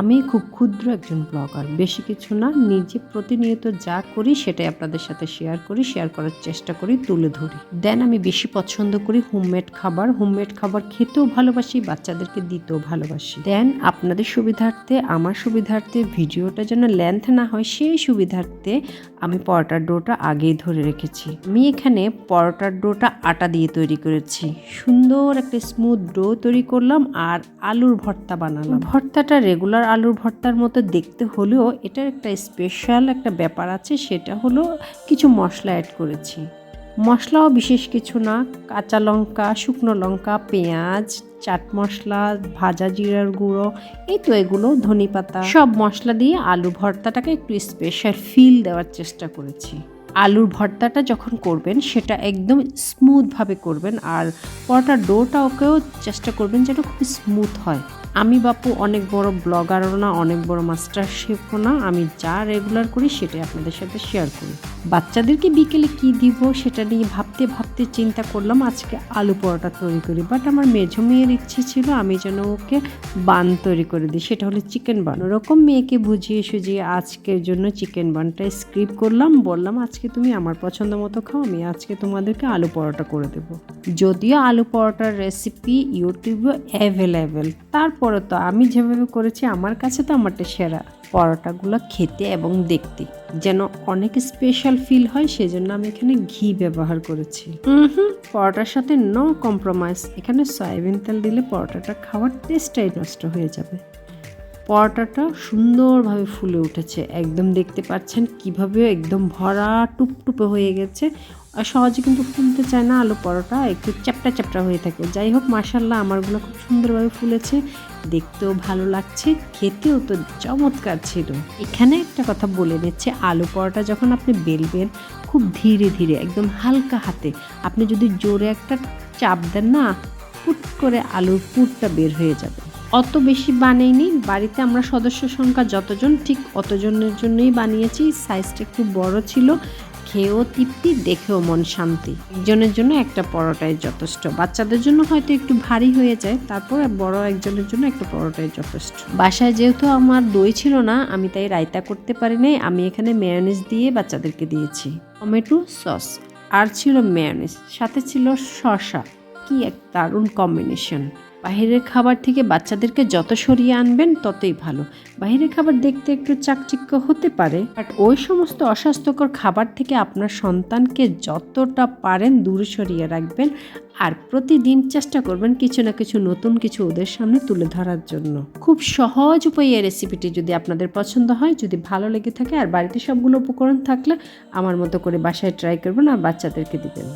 আমি খুব ক্ষুদ্র একজন ব্লগার। বেশি কিছু না, নিজে প্রতিনিয়ত যা করি সেটাই আপনাদের সাথে শেয়ার করি শেয়ার করার চেষ্টা করি, তুলে ধরি। দেন আমি বেশি পছন্দ করি হোমমেড খাবার। হোমমেড খাবার খেতেও ভালোবাসি, বাচ্চাদেরকে দিতেও ভালোবাসি। দেন আপনাদের সুবিধার্থে, আমার সুবিধার্থে, ভিডিওটা যেন লেন্থ না হয়, সেই সুবিধার্থে আমি পরোটার ডোটা আগেই ধরে রেখেছি। আমি এখানে পরোটার ডোটা আটা দিয়ে তৈরি করেছি। সুন্দর একটা স্মুথ ডো তৈরি করলাম আর আলুর ভর্তা বানালাম। ভর্তাটা রেগুলার আলুর ভর্তার মতো দেখতে হলেও এটার একটা স্পেশাল একটা ব্যাপার আছে, সেটা হলো কিছু মশলা অ্যাড করেছি। মশলাও বিশেষ কিছু না, কাঁচা লঙ্কা, শুকনো লঙ্কা, পেঁয়াজ, চাট মশলা, ভাজা জিরার গুঁড়ো, এই তো এগুলো ধনে পাতা সব মশলা দিয়ে আলু ভর্তাটাকে একটু স্পেশাল ফিল দেওয়ার চেষ্টা করেছি। আলুর ভর্তাটা যখন করবেন, সেটা একদম স্মুথভাবে করবেন আর পরোটার ডোটাকেও চেষ্টা করবেন যেন খুব স্মুথ হয়। আমি বাপু অনেক বড় ব্লগারও না, অনেক বড় মাস্টার শেফও না, আমি যা রেগুলার করি সেটাই আপনাদের সাথে শেয়ার করি। বাচ্চাদেরকে বিকেলে কি দিব সেটা নিয়ে ভাবতে ভাবতে চিন্তা করলাম। আজকে আলু পরোটা তৈরি করি। বাট আমার মেঝো মেয়ের ইচ্ছে ছিল আমি যেন ওকে বান তৈরি করে দিই। সেটা হলো চিকেন বান। ওরকম মেয়েকে বুঝিয়ে সুঝিয়ে আজকের জন্য চিকেন বানটা স্ক্রিপ্ট করলাম। বললাম, আজকে তুমি আমার পছন্দ মতো খাও, আমি আজকে তোমাদেরকে আলু পরোটা করে দেবো। যদিও আলু পরোটার রেসিপি ইউটিউবে অ্যাভেলেবেল তারপরে তো আমি যেভাবে করেছি, আমার কাছে তো আমারটা সেরা। পরোটাগুলো খেতে এবং দেখতে। যেন অনেক স্পেশাল ফিল হয় সেজন্য আমি এখানে ঘি ব্যবহার করেছি। হুম পরোটার সাথে নো কম্প্রোমাইজ এখানে সয়াবিন তেল দিলে পরোটাটা খাওয়ার টেস্টটাই নষ্ট হয়ে যাবে। পরোটাটা সুন্দরভাবে ফুলে উঠেছে। একদম দেখতে পাচ্ছেন কীভাবে একদম ভরা, টুপটুপে হয়ে গেছে। আর সহজে কিন্তু ফুলতে চায় না আলু পরোটা, একটু চ্যাপটা চ্যাপটা হয়ে থাকে। যাই হোক মার্শাল্লাহ আমারগুলো খুব সুন্দরভাবে ফুলেছে। দেখতেও ভালো লাগছে, খেতেও তো চমৎকার ছিল। এখানে একটা কথা বলে নিচ্ছে, আলু পরোটা যখন আপনি বেলবেন খুব ধীরে ধীরে, একদম হালকা হাতে, আপনি যদি জোরে একটা চাপ দেন না, ফুট করে আলুর পুরটা বের হয়ে যাবে। অত বেশি বানাইনি। বাড়িতে আমরা সদস্য সংখ্যা যতজন, ঠিক অতজনের জন্যই বানিয়েছি। সাইজটা একটু বড় ছিল, খেয়েও তৃপ্তি, দেখেও মন শান্তি। একজনের জন্য একটা পরোটাই যথেষ্ট। বাচ্চাদের জন্য হয়তো একটু ভারী হয়ে যায়, তারপর বড় একজনের জন্য একটা পরোটাই যথেষ্ট। বাসায় যেহেতু আমার দই ছিল না, আমি তাই রায়তা করতে পারি নাই। আমি এখানে মেয়নিজ দিয়ে বাচ্চাদেরকে দিয়েছি। Tomato sauce. আর ছিল মেয়নিজ সাথে ছিল শসা। কি এক দারুণ কম্বিনেশন বাইরের খাবার থেকে বাচ্চাদেরকে যত সরিয়ে আনবেন, ততই ভালো। বাইরের খাবার দেখতে একটু চাকচিক্য হতে পারে বাট ওই সমস্ত অস্বাস্থ্যকর খাবার থেকে আপনার সন্তানকে যতটা পারেন দূরে সরিয়ে রাখবেন, আর প্রতিদিন চেষ্টা করবেন কিছু না কিছু নতুন কিছু ওদের সামনে তুলে ধরার জন্য। খুব সহজ উপায়ে এই রেসিপিটি যদি আপনাদের পছন্দ হয়, যদি ভালো লেগে থাকে, আর বাড়িতে সবগুলো উপকরণ থাকলে আমার মতো করে বাসায় ট্রাই করবেন, আর বাচ্চাদেরকে দিবেন।